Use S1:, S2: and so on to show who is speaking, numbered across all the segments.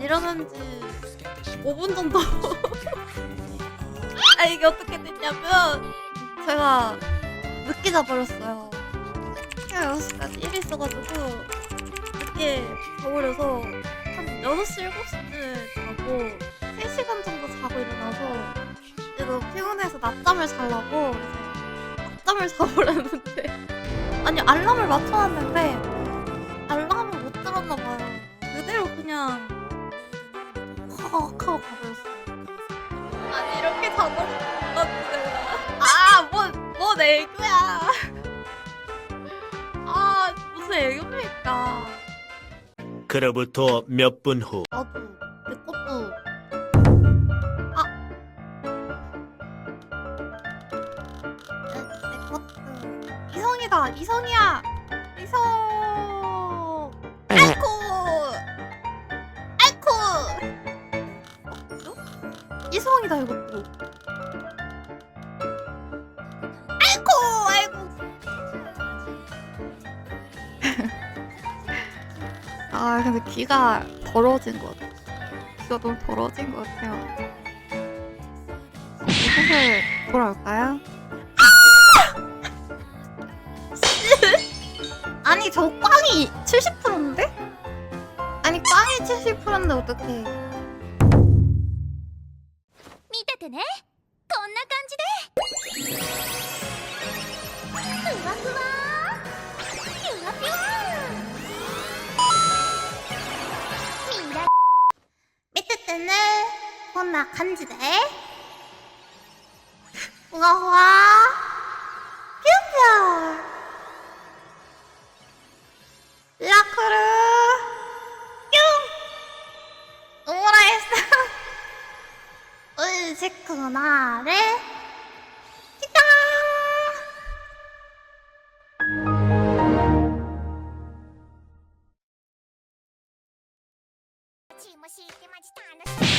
S1: 일어난 지 5분 정도. 아, 이게 어떻게 됐냐면, 제가 늦게 자버렸어요. 해가 6시까지 일이 있어가지고, 늦게 자버려서, 한 6시, 7시쯤 자고, 3시간 정도 자고 일어나서, 이거 피곤해서 낮잠을 자려고, 이제, 낮잠을 자버렸는데, 아니, 알람을 맞춰놨는데, 알람을 못 들었나봐요. 그대로 그냥, 헉 하고 가버렸어요. 아니, 이렇게 자버렸는데, 아, 뭐, 뭔 애교야. 아, 무슨 애교입니까.
S2: 그로부터 몇 분 후.
S1: 나도 내 것도 아 내, 내 것도 이성이다 이성이야 이성 이성이다 이것도 아이코 아이고 아 근데 귀가 더러워진 것 같아. 귀가 너무 더러워진 것 같아요. 사실 돌아올까요? 아니 저 꽝이 70%인데? 아니 꽝이 70%인데 어떡해
S3: てね。こんな感じで。ふわふわピュアピュアみんな
S1: 見ててねこんな感じでふわふわピュンピュンなれきた
S3: チーム C ってマジ楽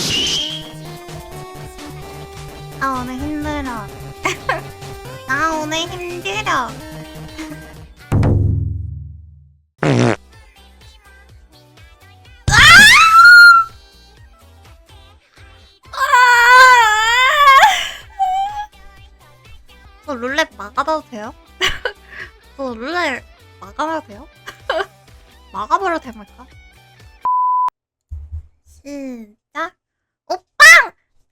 S3: しい
S1: あ、おねひ。ひんろ。 저 룰렛 막아도 돼요? 저 룰렛 막아도 돼요? 막아버려도 됩니까? 시작 오빵!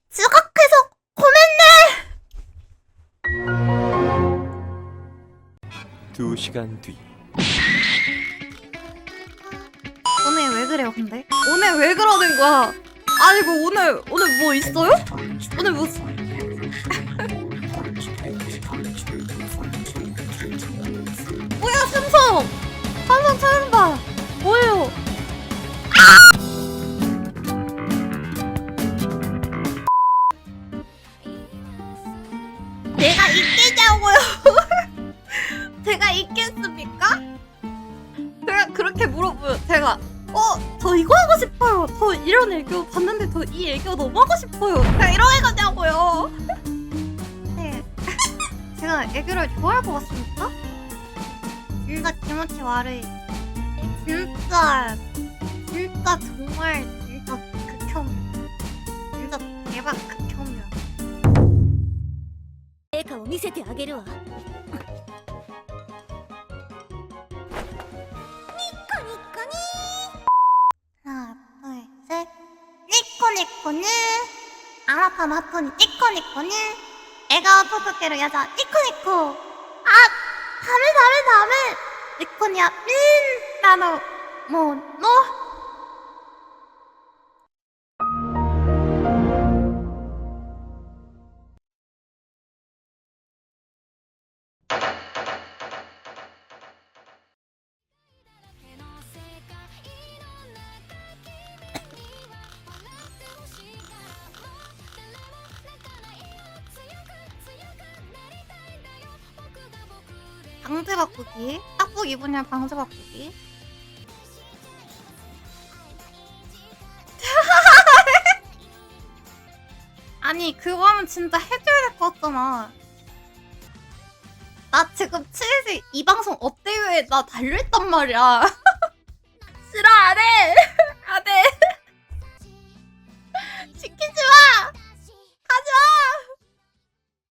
S1: 지각해서 고맨네!
S2: 두 시간 뒤.
S1: 오늘 왜 그래요 근데? 오늘 왜 그러는 거야? 아니 뭐 오늘 오늘 뭐 있어요? 오늘 뭐 그렇게 물어보요. 제가 어, 저 이거 하고 싶어요. 저 이런 애교 봤는데 저 이 애교 너무 하고 싶어요. 제가 이런 애거냐고요. 네. 제가 애교를 좋아할 것 같습니까? 진짜 기모치 와르. 진짜 진짜 정말 진짜 극혐이야. 진짜 대박 극혐이야.
S3: 成果を見せてあげるわ
S1: 니코 니코니. 아나타 마토니 니코니코니. 애가 토토케로 야자 니코 니코. 아, 다메 다메 다메. 니코니야 민 나노 모노. 방제 바꾸기. 딱복 입으냐 방제 바꾸기. 아니 그거 하면 진짜 해줘야 될 것 같잖아. 나 지금 7시 이 방송 어때요에 나 달려있단 말이야. 싫어 안 해.